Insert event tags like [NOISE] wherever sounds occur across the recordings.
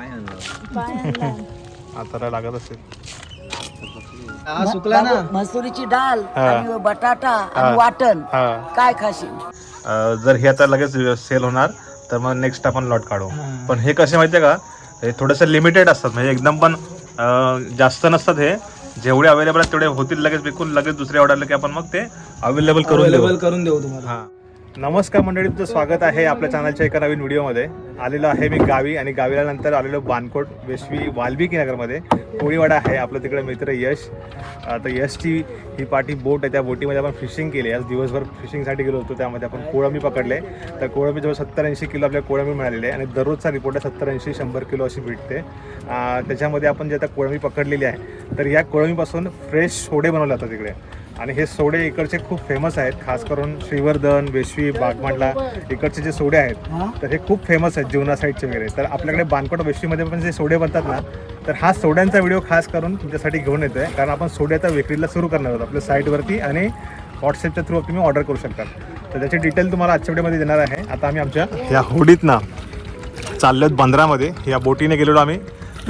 पाय आणला [LAUGHS] आता लागत असेल. हा सुकला ना? मसुरीची हा. आणि बटाटा. आणि वाटण. काय खाशील? जर हे आता लगेच सेल होणार तर मग नेक्स्ट आपण लॉट काढू. पण हे कसे माहितीये का? हे थोडेसे लिमिटेड असतात. म्हणजे एकदम पण जास्त नसतात हे. जेवढे अवेलेबल आहेत तेवढे होतील लगेच विकून लगेच दुसरे ऑर्डर की आपण मग ते अवेलेबल करून करून देऊ तुम्हाला. हा. नमस्कार मंडळी तुमचं स्वागत आहे आपल्या चॅनलच्या एका नवीन व्हिडिओमध्ये. आलेलो आहे मी गावी आणि गावीला नंतर आलेलो बानकोट वेशवी वाल्मिकी नगरमध्ये. कोळीवाडा आहे आपलं तिकडे मित्र यश. तर यशची ही पाठी बोट आहे त्या बोटीमध्ये आपण फिशिंग केली आज दिवसभर फिशिंगसाठी गेलो होतो त्यामध्ये आपण कोळंबी पकडले. तर कोळंबी जवळ सत्तर ऐंशी किलो आपल्या कोळंबी मिळालेली आहे आणि दररोजचा रिपोर्ट आहे सत्तर ऐंशी शंभर किलो अशी भेटते. त्याच्यामध्ये आपण जे आता कोळंबी पकडलेली आहे तर या कोळंबीपासून फ्रेश सोडे बनवले जातात तिकडे. आणि हे सोडे इकडचे खूप फेमस आहेत खास करून श्रीवर्धन वेशवी बागमांडला इकडचे जे सोडे आहेत तर हे खूप फेमस आहेत जीवना साईडचे वगैरे. तर आपल्याकडे बानकोट वेशवीमध्ये पण जे सोडे बनतात ना तर हा सोड्यांचा व्हिडिओ खास करून तुमच्यासाठी घेऊन येतोय कारण आपण सोड्याचा विक्रीला सुरू करणार आहोत आपल्या साईटवरती आणि व्हॉट्सअपच्या थ्रू तुम्ही ऑर्डर करू शकता. तर त्याची डिटेल तुम्हाला आजच्या व्हिडिओमध्ये देणार आहे. आता आम्ही आमच्या या होडीत ना चाललोत बंदरामध्ये. या बोटीने गेलेलो आम्ही.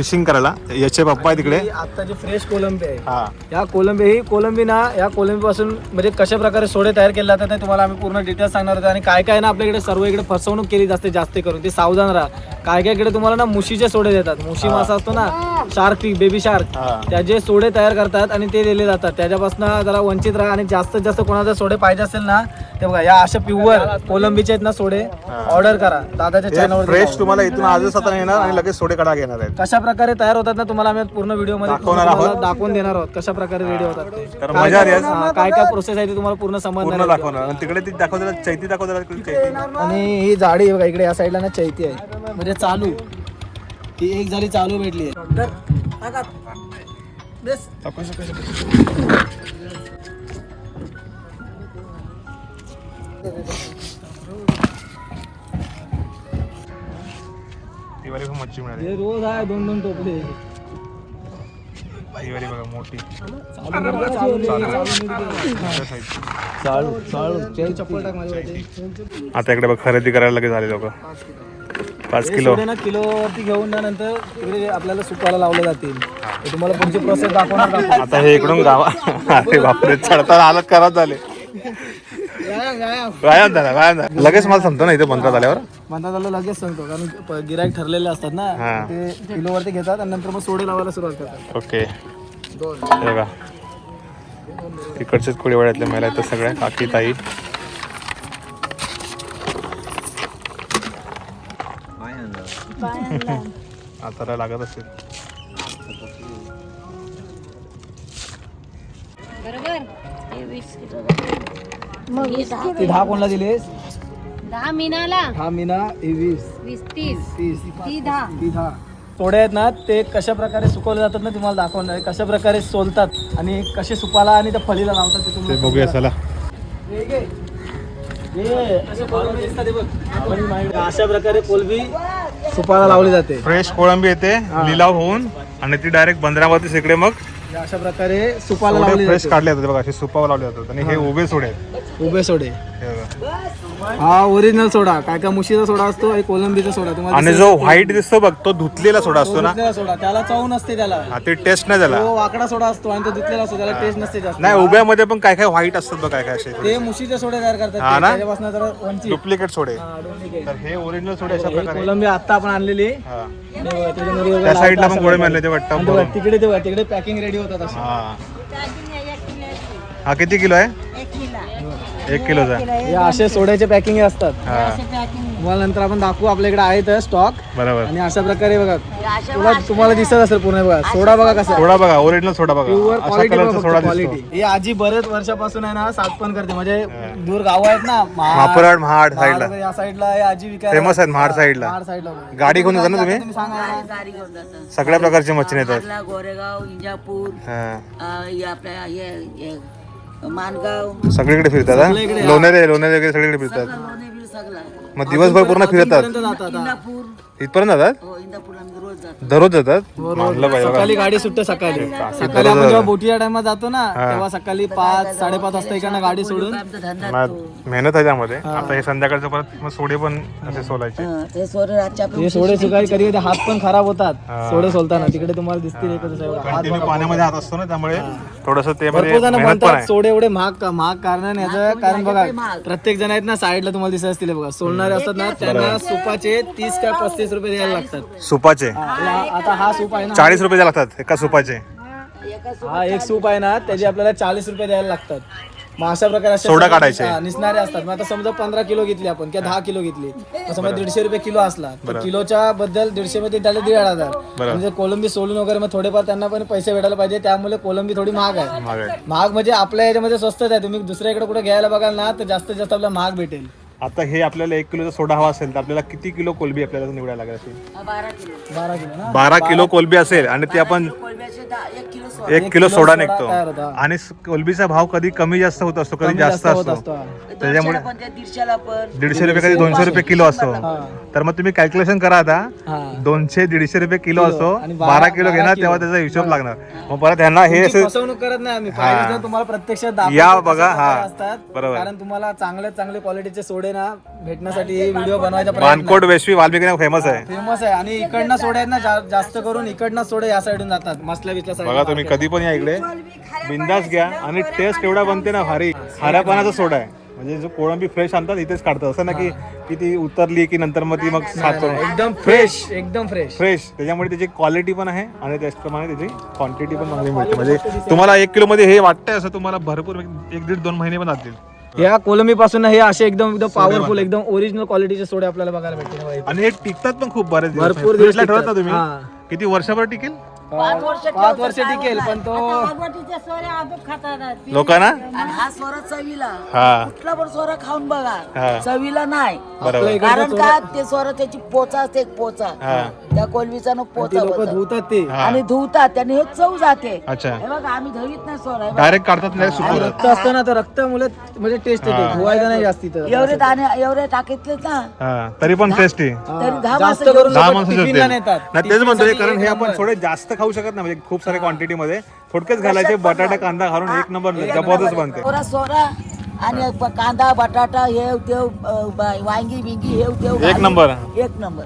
फिशिंग करायला. याचे पप्पा आहे तिकडे आता जी फ्रेश कोलंबी आहे. हा. या कोलंबी ही कोलंबी ना या कोलंबी पासून म्हणजे कशा प्रकारे सोडे तयार केले जातात ते तुम्हाला आम्ही पूर्ण डिटेल्स सांगणार होतो आणि काय काय ना आपल्याकडे सर्व इकडे फसवणूक केली जाते जास्त करून. ते सावधान राहा. काय काय इकडे तुम्हाला ना मुशीचे सोडे देतात. मुशी मासा असतो ना शार्क बेबी शार्क हा. त्याचे सोडे तयार करतात आणि ते दिले जातात. त्याच्यापासून जरा वंचित राहा आणि जास्तीत जास्त कोणाचे सोडे पाहिजे असेल ना ते बघा या अशा प्युअर कोलंबीचे आहेत ना सोडे ऑर्डर करा. दादाच्या चॅनलवर फ्रेश तुम्हाला इथून आजच आता येणार आणि लगेच सोडे कडा घेणार आहेत. कशा प्रकारे तयार होतात ना तुम्हाला आम्ही पूर्ण व्हिडिओमध्ये दाखवणार आहोत. दाखवून देणार आहोत. कशा प्रकारे रेडी होतात ते. तर काय- मजा आली आज. हा, काय काय प्रोसेस आहे ते तुम्हाला पूर्ण पूर्ण समजणार दाखवणार. आणि तिकडे ती दाखवतात चैती दाखवतात तिकडे चैती? आणि ही जाडी आहे बघा इकडे या साईडला ना चैती आहे. म्हणजे चालू. ही एक झाली चालू भेटली आहे. ती वाली पण मच्छी मिळाली. हे रोज आहे दोन दोन टोपले. वाली बघा मोठी. चालू चालू चप्पल टाक. आता इकडे बघ खरेदी करायला लगेच आले लोक. पाच किलो. ना किलोवरती घेऊन ना नंतर तिकडे आपल्याला सुकायला लावले जातील. हे. तुम्हाला पुढची प्रोसेस दाखवणार दाखव. आता हे इकडून गावा अरे बापरे चढताना हालत खराब झाले. व्यायाम झाला व्यायाम झाला. लगेच मला समजतो ना इथे बंदरात आल्यावर म्हणतात त्याला लगेच सांगतो कारण प- गिराईक ठरलेले असतात ना हा. ते किलोवरती घेतात आणि नंतर मग सोडे लावायला सुरुवात करतात. ओके. दोन. हे बघा. इकडचेच कोळीवाड्यातल्या महिला आहेत त्या सगळ्या काकी ताई आता लागत असेल. बरोबर. हे वीस किलो मग हे दहा ते दहा कोणला दिलेस? दहा मिनाला. दहा मीना हे वीस वीस तीस. तीस. ती दहा. ती दहा. सोडे आहेत ना ते कशा प्रकारे सुकवले जातात ना तुम्हाला दाखवणार आहे. कशा प्रकारे सोलतात आणि कसे सुपाला आणि त्या फळीला लावतात ते ते तुम्हाला बघूया चला. हे घे. हे, असे कोलंबी दिसतात हे बघ. आपण माहिती- अशा प्रकारे कोलबी सुपाला लावली जाते. फ्रेश कोळंबी येते लिलाव होऊन आणि ती डायरेक्ट बंदरावरतीच इकडे मग अशा प्रकारे सुपाला लावली फ्रेश जाते. काढले जातात बघा असे सुपावर लावले जातात. आणि हे. उभे सोडे. उभे सोडे. हे. हा ओरिजिनल सोडा. काय काय मुशीचा सोडा असतो आणि कोलंबीचा सोडा. तुम्हाला आणि जो व्हाईट दिसतो बघ तो धुतलेला सोडा असतो ना. धुतलेला सोडा. त्याला चव नसते त्याला. हा ते टेस्ट नाही झाला तो वाकडा सोडा असतो आणि तो धुतलेला असतो त्याला टेस्ट नसते जास्त. नाही उभ्यामध्ये पण काय काय व्हाईट असतात बघ काय काय असे. ते मुशीचे सोडे तयार करतात. हा ते. ना? त्याच्यापासून जरा वंचित. डुप्लिकेट सोडे. हा. तर हे ओरिजिनल सोडे अशा प्रकारे. कोलंबी आता आपण आणलेली. हा. त्याच्यामध्ये त्या लावतात साईडला पण गोळे. मिळाले ते वाटतं तिकडे ते बघा, तिकडे पॅकिंग रेडी होतात असं हा. हा किती किलो आहे? एक किलो किलोचा हे असे सोड्याचे पॅकिंग असतात. हा. तुम्हाला नंतर आपण दाखवू आपल्याकडे आहेत स्टॉक बरोबर. आणि अशा प्रकारे बघा तुला तुम्हाला दिसत असेल पूर्ण बघा. सोडा बघा कसा सोडा बघा ओरिजिनल सोडा बघा. प्युअर अशा क्वालिटी कलरचा सोडा क्वालिटी दिसतो. ही आजी बरेच वर्षापासून आहे ना सात पण करते. म्हणजे दूर गाव आहेत ना महाड, महापराड महाड महाड साईडला वगैरे या साईडला हे आजी विकायला फेमस आहेत महाड साईडला महाड साईडला वगैरे. गाडी घेऊन जाता ना तुम्ही तुम्ही सांगा. ना. गाडी घेऊन जातात. सगळ्या प्रकारची मच्छी नेतात गोरेगाव इंजापूर हा. अं, हे आपल्या हे हे, मानगाव सगळीकडे फिरतात हा? सगळीकडे, हा. लोणेरे लोणेरे वगैरे सगळीकडे फिरतात सगळा मग दिवसभर पूर्ण फिरतात इथपर्यंत जातात. इंदापूर इथपर्यंत जातात? हो इंदापूर आम्ही रोज दररोज जातात? मानलं पाहिजे बघा. सकाळी गाडी सुटते सकाळी. सकाळी आपण जेव्हा बोटीच्या टायमात जातो ना तेव्हा सकाळी पाच साडेपाच वाजता इकडनं गाडी सोडून. मेहनत आहे त्यामध्ये. आता हे संध्याकाळचं परत मग सोडे पण असे सोलायचे. ते सोरे रातच्या हे सोडे सुकाळी कधी कधी हात पण खराब होतात. सोडे सोलताना. तिकडे तुम्हाला दिसतील एकच असं एवढं. हात कंटिन्यू पाण्यामध्ये हात असतो ना त्यामुळे थोडस ते मध्ये भरपूर जण मेहनत पण म्हणतात आहे. सोडे एवढे महाग महाग कारण याचं. कारण बघा प्रत्येक जण आहेत ना साईडला तुम्हाला दिसत असतील बघा. सोडणारे असतात ना त्यांना सुपाचे तीस का पस्तीस रुपये द्यायला लागतात. सुपाचे? हा, आता हा सूप आहे ना. चाळीस रुपये द्यायला लागतात एका सुपाचे. हा एक सूप आहे ना त्याचे आपल्याला चाळीस रुपये द्यायला लागतात. मग अशा प्रकारे असे सोडा काढायचे. हा, निसणारे असतात. मग आता समजा पंधरा किलो घेतली आपण किंवा दहा किलो घेतली. मग समजा दीडशे रुपये किलो असला तर किलोच्या बद्दल दीडशे मध्ये त्याला दीड हजार. म्हणजे कोलंबी सोलून वगैरे मग थोडेफार त्यांना पण पैसे भेटायला पाहिजे त्यामुळे कोलंबी थोडी महाग आहे. महाग आहे. महाग म्हणजे आपल्या याच्यामध्ये स्वस्तच आहे. तुम्ही दुसऱ्याकडे कुठे घ्यायला बघाल ना तर जास्तीत जास्त आपल्याला महाग भेटेल. आता हे आपल्याला एक किलोचा सोडा हवा असेल तर आपल्याला किती किलो कोलबी आपल्याला निवडायला लागेल असेल बारा किलो. बारा किलो ना? बारा किलो कोलबी असेल आणि ती आपण कोलब्याचे दहा एक किलो सोडा. एक किलो सोडा निघतो. तयार होता. आणि स- कोलबीचा भाव कधी कमी जास्त होत असतो कधी कमी जास्त होत असतो. असतो. हा. त्याच्यामुळे पण त्या दीडशेला पण. दीडशे रुपये कधी दोनशे रुपये किलो असतो हा. तर मग तुम्ही कॅल्क्युलेशन करा आता. हा. दोनशे दीडशे रुपये किलो असतो आणि बारा- बारा किलो बारा घेणार किलो. तेव्हा त्याचा हिशोब लागणार. मग परत ह्यांना हे तुमची असे फसवणूक करत नाही आम्ही. पाहिजे तर तुम्हाला प्रत्यक्षात दाखवतो या कशा बघा, हा. प्रकारे असतात. बरोबर. कारण तुम्हाला चांगले चांगले क्वालिटीचे सोडे ना भेटण्यासाठी व्हिडिओ बनवायचा प्रयत्न मानकोट वेशवी वाल्मिकी फेमस आहे. फेमस आहे. आणि इकडनं सोडे आहेत ना जा- जास्त करून इकडनं सोडे या साईडून जातात. मसल्या बिसल्या बघा तुम्ही कधी पण या इकडे. बिंदास घ्या. आणि टेस्ट एवढा बनते ना भारी. खाऱ्या पाण्याचा सोडा आहे. म्हणजे जो कोळंबी फ्रेश आणतात इथेच काढतात. असं ना की की ती उतरली की नंतर मग ती मग साफ करून. एकदम फ्रेश एकदम फ्रेश फ्रेश त्याच्यामुळे त्याची क्वालिटी पण आहे आणि त्याचप्रमाणे त्याची क्वांटिटी पण चांगली मिळते. म्हणजे तुम्हाला एक किलो मध्ये हे वाटतंय असं तुम्हाला भरपूर एक एक दीड दोन महिने पण लागतील या कोलंबी पासून हे असे एकदम एकदम पॉवरफुल एकदम ओरिजिनल क्वालिटीचे सोडे आपल्याला बघायला भेटतील. आणि हे टिकतात पण खूप बरेच दिवस. भरपूर दिवस फ्रीजला ठेवत ना टिकतात. तुम्ही हा. किती वर्षभर टिकेल पाच वर्ष पाच वर्ष टिकेल पण तो खातात. लोकांना? आणि हा सोरा चवीला. हा. कुठला पण सोरा खाऊन हा. बघा चवीला नाही. बरोबर. कारण का? ते सोरा त्याची पोचा असते एक पोचा. हा. त्या कोलवीचा ना ते पोचा लोक होता. धुतात ते. हा. आणि धुवतात त्याने हे चव जाते. अच्छा. हे बघा आम्ही धवीत नाही सोरा हे बघा. डायरेक्ट काढतात नाही आणि सुकवतात रक्त असतं ना तर रक्तामुळे म्हणजे टेस्ट येते. धुवायचं नाही जास्ती तर एवढे दाणे एवढे टाकीतले ना. हा. तरी पण टेस्टी तरी दहा जास्त माणसं करून दहा लोकं माणसं टिफिनला. नेतात. नाही तेच म्हणतोय टिफिनसाठी कारण हे एक आपण. थोडे जास्त खाऊ शकत नाही म्हणजे खूप साऱ्या क्वांटिटी मध्ये. थोडकेच घालायचे बटाटा कांदा घालून एक नंबर जबरदस्त बनते सोरा आणि कांदा बटाटा तेव ब- वांगी बिंगी हेव तेव एक नंबर एक नंबर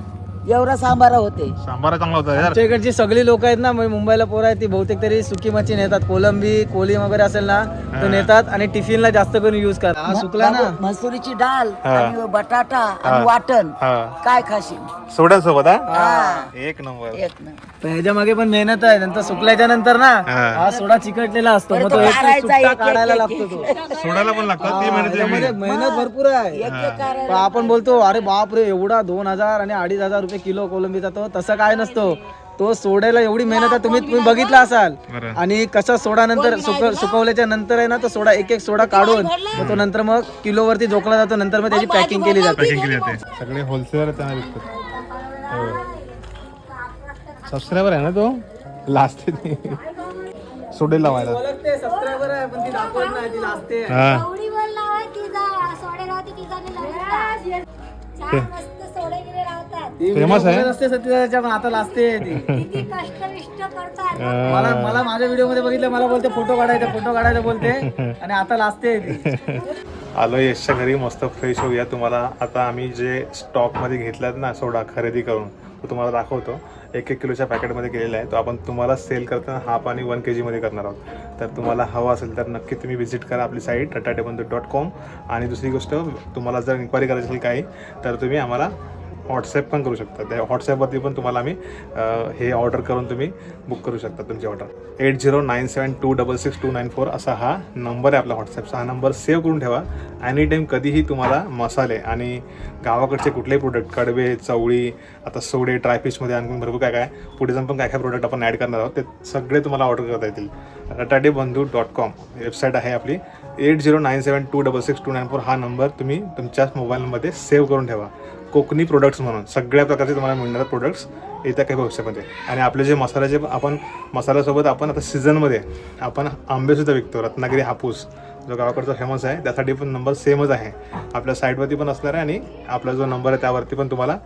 एवढा सांबारा होते. सांबारा चांगला होता यार. आमच्या इकडची सगळी लोक आहेत ना म्हणजे मुंबईला पोरं आहेत ती बहुतेक तरी सुकी मच्छी नेतात. कोलंबी कोली वगैरे असेल ना तर नेतात आणि टिफिनला जास्त करून युज करतात. हा सुकला ना? मसुरीची डाळ हा. आणि बटाटा आणि वाटण. हा. काय खाशील? सोड्यांसोबत हा? हा. एक नंबर. एक नंबर. ह्याच्या मागे पण मेहनत आहे नंतर सुकल्याच्या नंतर ना हा. सोडा चिकटलेला असतो. मग तो एक काढायचा सुट्टा एक- एक- काढायला एक- लागतो तो. सोडायला पण लागतात ती हा, मेहनत ह्याच्यामध्ये वेगळी. मेहनत भरपूर आहे. एक एक करायला पण आपण बोलतो अरे बाप रे एवढा दोन हजार आणि अडीच हजार रुपये किलो कोलंबीचा तो तसं काय नसतो. तो सोडायला एवढी मेहनत आहे तुम्ही तुम्ही बघितला असाल. आणि कसा सोडा नंतर सुक सुकवल्याच्या नंतर आहे ना तो सोडा एक एक सोडा काढून मग तो नंतर मग किलो वरती जोखला जातो नंतर मग त्याची पॅकिंग केली जाते. पॅकिंग केली जाते. सगळे होलसेलर सबस्क्रायबर आहे ना तो? लास्ट सोडे लावायला. सबस्क्रायबर आहे पण ती दाखवत नाही ती लाजते हा. Video आहे? असते पण आता लाजते ती. [LAUGHS] किती कष्ट विष्ट करतात मला मला माझ्या व्हिडिओमध्ये बघितलं मला बोलते फोटो काढायचा फोटो काढायचा बोलते. [LAUGHS] आणि आता लाजते ती. आलो यशच्या घरी मस्त फ्रेश होऊया तुम्हाला. आता आम्ही जे स्टॉकमध्ये घेतलात ना सोडा खरेदी करून तो तुम्हाला दाखवतो. एक एक किलोच्या पॅकेटमध्ये केलेला आहे. तो आपण तुम्हाला सेल करताना हाफ आणि वन के जीमध्ये करणार आहोत. तर तुम्हाला हवा असेल तर नक्की तुम्ही व्हिजिट करा आपली साईट रटाटेबंधू डॉट कॉम आणि दुसरी गोष्ट तुम्हाला जर इन्क्वायरी करायची असेल काही तर तुम्ही आम्हाला व्हॉट्सॲप पण करू शकता. त्या व्हॉट्सॲपवरती पण तुम्हाला आम्ही हे ऑर्डर करून तुम्ही बुक करू शकता तुमची order eight zero nine seven two double six two nine four असा हा नंबर आहे आपला व्हॉट्सॲपचा हा नंबर सेव्ह करून ठेवा. एनी टाईम कधीही तुम्हाला मसाले आणि गावाकडचे कुठलेही प्रोडक्ट कडवे चवळी आता सोडे ड्रायफिशमध्ये आणखी भरपूर काय काय पुढे जाऊन पण काय काय प्रोडक्ट आपण ॲड करणार आहोत ते सगळे तुम्हाला ऑर्डर करता येतील. रटाडे बंधू डॉट कॉम वेबसाईट आहे आपली. Eight zero nine seven two double six two nine four हा नंबर तुम्ही तुमच्याच मोबाईलमध्ये सेव्ह करून ठेवा. कोकणी प्रोडक्ट्स म्हणून. सगळ्या प्रकारचे तुम्हाला मिळणार प्रोडक्ट्स येत्या काही भविष्यामध्ये. आणि आपले जे मसाल्याचे आपण मसाल्यासोबत आपण आता सीझनमध्ये आपण आंबेसुद्धा विकतो. रत्नागिरी हापूस जो गावाकडचा फेमस आहे त्यासाठी पण नंबर सेमच आहे. आपल्या साईटवरती पण असणार आहे आणि आपला जो नंबर आहे त्यावरती पण तुम्हाला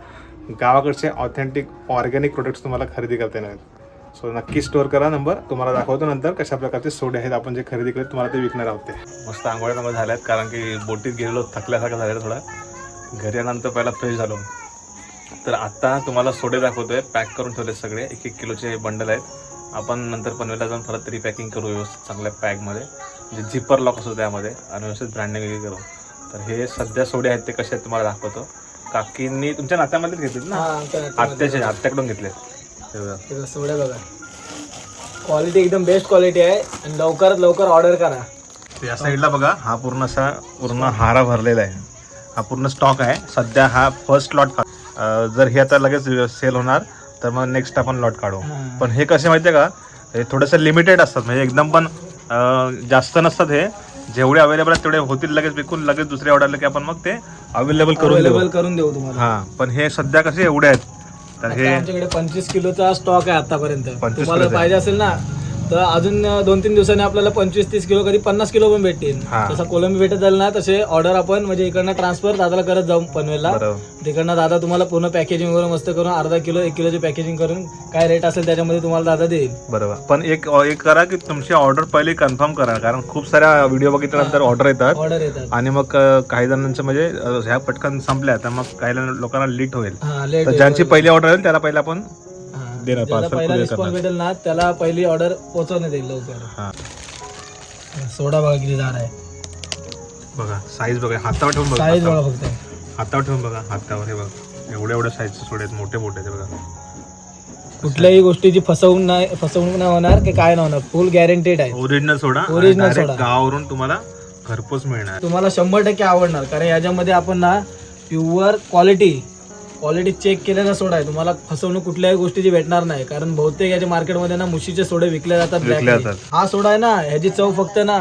गावाकडचे ऑथेंटिक ऑर्गॅनिक प्रोडक्ट्स तुम्हाला खरेदी करता येणार आहेत. सो नक्की स्टोअर करा नंबर तुम्हाला दाखवतो नंतर कशा प्रकारचे सोडे आहेत आपण जे खरेदी केले तुम्हाला ते विकणार आहोत ते. मस्त आंघोळ्या नंबर झाल्या आहेत कारण की बोटीत गेलेलो थकल्यासारखं झालेलं थोडा. घरी आल्यानंतर पहिला फ्रेश झालो. तर आता तुम्हाला सोडे दाखवतोय पॅक करून ठेवले सगळे. एक एक किलोचे बंडल आहेत. आपण नंतर पनवेलला जाऊन परत तरी पॅकिंग करू व्यवस्थित चांगल्या पॅकमध्ये. जे झिपर लॉक असतो त्यामध्ये. आणि व्यवस्थित ब्रँडिंग वगैरे करू. तर हे सध्या सोडे आहेत ते कसे आहेत तुम्हाला दाखवतो. काकींनी तुमच्या नात्यामध्येच घेतलेत ना? हा. आत्याचे आत्याकडून घेतले हे बघा. हे बघा, सोड्या बघा. क्वालिटी एकदम बेस्ट क्वालिटी आहे. आणि लवकरात लवकर ऑर्डर करा. तर या साईडला बघा हा पूर्ण असा पूर्ण हारा भरलेला आहे. हा पूर्ण स्टॉक आहे. सध्या हा फर्स्ट लॉट जर हे आता लगेच सेल होणार तर मग नेक्स्ट आपण लॉट काढू. पण हे कसे माहिती आहे का? हे थोडेसे लिमिटेड असतात. म्हणजे एकदम पण जास्त नसतात हे. जेवढे अवेलेबल आहेत तेवढे होतील लगेच विकून लगेच दुसरे ऑर्डर की आपण मग ते अवेलेबल करून करून देऊ तुम्हाला. हा पण हे सध्या कसे एवढे आहेत. तर हे आमच्याकडे पंचवीस किलोचा स्टॉक आहे आतापर्यंत. 25 तुम्हाला. पाहिजे असेल ना तर अजून दोन तीन दिवसांनी आपल्याला पंचवीस तीस किलो कधी पन्नास किलो पण भेटतील. हा. तसं कोलंबी भेटत जाईल ना तसे ऑर्डर आपण म्हणजे इकडनं ट्रान्सफर दादाला करत जाऊ पनवेलला. बरोबर. तिकडनं दादा तुम्हाला पूर्ण पॅकेजिंग वगैरे मस्त करून अर्धा किलो एक किलोची पॅकेजिंग करून काय रेट असेल त्याच्यामध्ये तुम्हाला दादा देईल. बरोबर. पण एक एक करा की तुमची ऑर्डर पहिले कन्फर्म करा कारण खूप साऱ्या व्हिडिओ बघितल्यानंतर ऑर्डर येतात. ऑर्डर येतात. आणि मग अ, काही जणांचं म्हणजे अ, ह्या पटकन संपल्या तर मग काही लोकांना लीट होईल. हा लेट तर ज्यांची पहिली ऑर्डर येईल त्याला पहिला आपण देणार, ज्याला parcel पहिला courier रिस्पॉन्स करणार. भेटेल ना त्याला पहिली ऑर्डर पोहोचवण्यात येईल लवकर. हा. सोडा बघा किती झाड आहे. बघा साईज बघा हातावर ठेवून बघा साईज हातावर. बघा फक्त. हातावर ठेवून बघा हातावर हे बघा. एवढ्या एवढ्या साईजचे सोडे आहेत मोठे मोठे ते बघा. कुठल्याही गोष्टीची फसवणूक नाही फसवणूक नाही होणार की काय नाही होणार फुल गॅरंटेड आहे. Original soda Original direct soda. गावावरून तुम्हाला घरपोच मिळणार. तुम्हाला शंभर टक्के आवडणार कारण याच्यामध्ये आपण ना प्युअर क्वालिटी क्वालिटी चेक केलेला सोडा आहे. तुम्हाला फसवणूक कुठल्याही गोष्टीची भेटणार नाही. कारण बहुतेक याच्या मार्केटमध्ये ना मुशीचे सोडे विकले जातात विकले blackly. जातात. हा सोडा आहे ना ह्याची चव फक्त ना.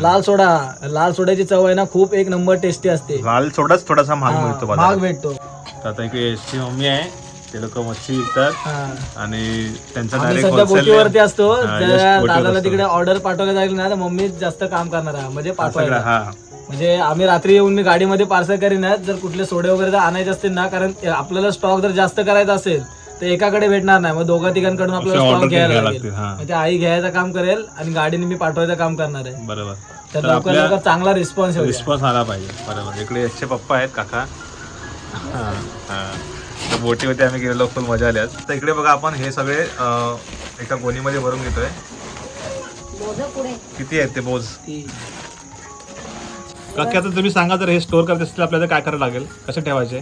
लाल सोडा. लाल सोड्याची चव आहे ना खूप एक नंबर टेस्टी असते. लाल सोडाच थोडासा महाग हा, मिळतो महाग बाजारात भेटतो. तर आता एक एसची मम्मी आहे. ते लोक मच्छी विकतात. हा. आणि त्यांचा आम्ही डायरेक्ट सध्या बोटीवरती असतो. बोटीवर दादाला. तिकडे ऑर्डर पाठवला जाईल ना तर मम्मी जास्त काम करणार आहे. म्हणजे पाठवायला. हा. म्हणजे आम्ही रात्री येऊन मी गाडीमध्ये पार्सल करीन जर कुठले सोडे वगैरे जर आणायचे असतील ना कारण आपल्याला स्टॉक जर जास्त करायचा असेल तर एकाकडे भेटणार नाही. मग दोघा तिघांकडून आपल्याला स्टॉक घ्यायला लागेल. हा. मग ते आई घ्यायचं काम करेल आणि गाडीने मी पाठवायचं काम करणार आहे. बरोबर. तर लवकर लवकर चांगला रिस्पॉन्स. रिस्पॉन्स आला पाहिजे. बरोबर. इकडे यशचे पप्पा आहेत काका. हा, हा. तर बोटीवरती आम्ही गेलेलो फुल मजा आली. तर इकडे बघा आपण हे सगळे एका गोणीमध्ये भरून घेतोय. किती आहेत ते बोज? काकी आता तुम्ही सांगा जर हे स्टोअर करत असतील आपल्याला काय करायला लागेल? कसे ठेवायचे?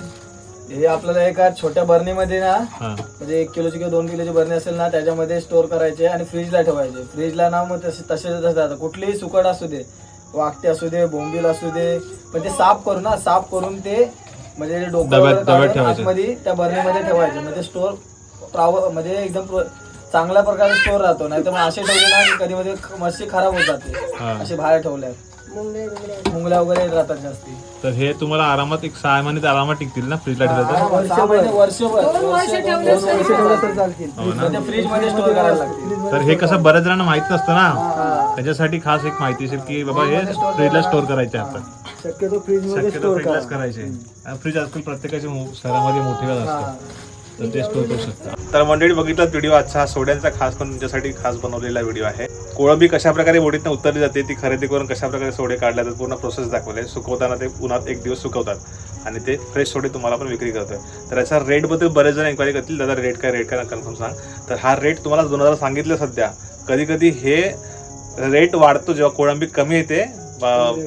हे आपल्याला एका छोट्या बर्नीमध्ये ना हा. म्हणजे एक किलोची किंवा दोन किलोची बरणी असेल ना त्याच्यामध्ये स्टोअर करायचे आणि फ्रीजला ठेवायचे. फ्रीजला ना मग तसे तसे जातात कुठलीही सुकट असू दे वाकटे असू दे बोंबील असू दे पण ते साफ करून ना साफ करून ते म्हणजे डोकं डब्यात- वगैरे डब्यात काढून ठेवायचे. आतमध्ये त्या बरणीमध्ये ठेवायचे. म्हणजे स्टोअर प्राव म्हणजे एकदम प्रो- चांगल्या प्रकारे स्टोअर राहतो. नाही तर मग असे ठेवले ना की कधी मध्ये मच्छी खराब होत जाते. हा. असे बाहेर ठेवल्यात मुंगल्या वगैरे राहतात जास्ती. तर हे तुम्हाला आरामात एक सहा महिने आरामात टिकतील ना फ्रीजला ठेवलं तर? सहा महिने, वर्षभर. दोन वर्ष ठेवले तर चालतील. फ्रीजमध्ये स्टोअर करायला लागतील. तर हे कसं बऱ्याच जणांना माहीत नसतं ना. त्याच्यासाठी खास एक माहिती असेल की बाबा हे फ्रीजला स्टोअर करायचे आपण शक्यतो फ्रीजमध्ये शक्यतो फ्रीजलाच करायचे. फ्रीज आजकाल प्रत्येकाच्या मो- शहरामध्ये मोठे असते. तर ते स्टोर करू शकता. तर मंडळी बघितला व्हिडिओ आजचा हा सोड्यांचा खास करून तुमच्यासाठी खास बनवलेला व्हिडिओ आहे. कोळंबी कशाप्रकारे बोटीतनं उतरली जाते ती खरेदी करून कशाप्रकारे सोडे काढल्या जातात पूर्ण प्रोसेस दाखवले सुकवताना ते उन्हात एक दिवस सुकवतात आणि ते फ्रेश सोडे तुम्हाला पण विक्री करतोय. तर याचा रेटबद्दल बरेच जण इन्क्वायरी करतील. दादा रेट काय रेट काय कन्फर्म सांग. तर हा रेट तुम्हाला दोन हजार सांगितलं सध्या. कधी कधी हे रेट वाढतो जेव्हा कोळंबी कमी येते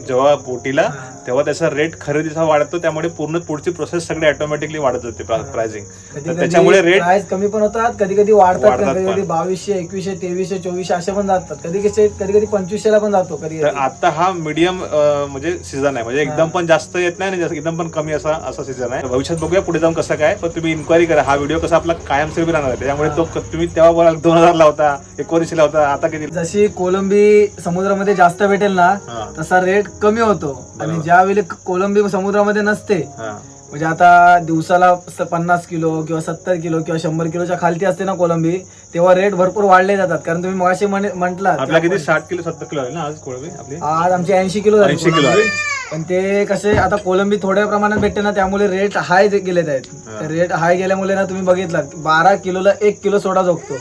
जेव्हा बोटीला तेव्हा त्याचा रेट खरेदीचा वाढतो त्यामुळे पूर्ण पुढची प्रोसेस सगळी ऑटोमॅटिकली वाढत जाते प्राइसिंग तर त्याच्यामुळे रेट प्राइस कमी पण होतात कधी कधी वाढतात कधी कधी. बावीसशे एकवीसशे तेवीसशे चोवीसशे असे पण जातात. कधी कधी कधी कधी पंचवीसशे ला पण जातो कधी आता हा मीडियम म्हणजे सीझन आहे. म्हणजे एकदम पण जास्त येत नाही एकदम पण कमी असा असा सीझन आहे. भविष्यात बघूया पुढे जाऊन कसं काय. पण तुम्ही इन्क्वायरी करा. हा व्हिडिओ कसा आपला कायमस्वरूपी राहणार आहे. त्यामुळे तो तुम्ही तेव्हा बोलाल दोन हजार ला होता एकोणीसशे ला होता आता किती? जशी कोलंबी समुद्रामध्ये जास्त भेटेल ना. तसा रेट कमी होतो. आणि ज्यावेळी कोलंबी समुद्रामध्ये नसते. म्हणजे आता दिवसाला पन्नास किलो किंवा सत्तर किलो किंवा शंभर किलोच्या खालती असते ना कोलंबी तेव्हा रेट भरपूर वाढले जातात. कारण तुम्ही मगाशी म्हटलात. आपला किती? साठ किलो सत्तर किलो आहे ना आज कोळंबी आपली? आज आमची ऐंशी किलो 80 किलो. पण ते कसे आता कोलंबी थोड्या प्रमाणात भेटते ना त्यामुळे रेट हाय गेलेत आहेत. रेट हाय गेल्यामुळे ना तुम्ही बघितलात बारा किलोला एक किलो सोडा जोगतो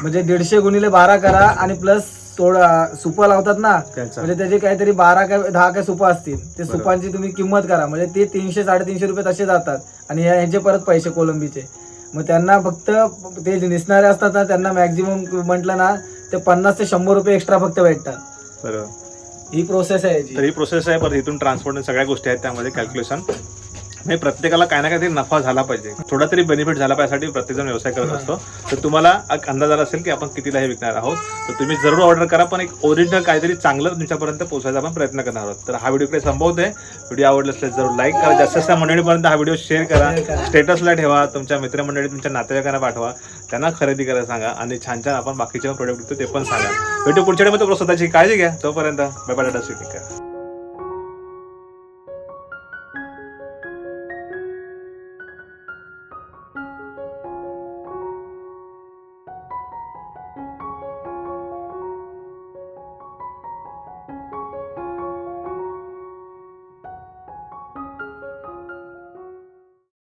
म्हणजे दीडशे गुणिले बारा करा आणि प्लस सोडा सुपं लावतात ना त्याचा. म्हणजे त्याचे काहीतरी बारा काय दहा काय सुपं असतील ते बरोबर. सुपांची तुम्ही किंमत करा. म्हणजे ते तीनशे साडेतीनशे रुपये तसे जातात. आणि ह्यांचे परत पैसे कोलंबीचे. मग त्यांना फक्त ते जे निसणारे असतात ना त्यांना मॅक्झिमम म्हटलं ना ते पन्नास ते शंभर रुपये एक्स्ट्रा फक्त भेटतात. बरोबर. ही प्रोसेस आहे याची. तर ही प्रोसेस आहे परत इथून ट्रान्सपोर्ट सगळ्या गोष्टी आहेत त्यामध्ये कॅल्क्युलेशन म्हणजे प्रत्येकाला काही ना काहीतरी नफा झाला पाहिजे. थोडा तरी बेनिफिट झाला पाहिजे यासाठी प्रत्येकजण व्यवसाय करत असतो. तर तुम्हाला एक अंदाज आला असेल की आपण कितीला हे विकणार आहोत. तर तुम्ही जरूर ऑर्डर करा पण एक ओरिजिनल काहीतरी चांगलं तुमच्यापर्यंत पोहोचायचा आपण प्रयत्न करणार आहोत. तर हा व्हिडिओ इकडे संपवतोय. व्हिडिओ आवडला असेल जरूर लाईक करा. जास्तीत जास्त मंडळीपर्यंत हा व्हिडिओ शेअर करा. स्टेटसला ठेवा. तुमच्या मित्रमंडळी तुमच्या नातेवाईकांना पाठवा. त्यांना खरेदी करायला सांगा. आणि छान छान आपण बाकीचे प्रोडक्ट ते पण सांगा. भेटू पुढच्या मग स्वतःची काळजी घ्या. तोपर्यंत बाय बाय टाटा स्वीट करा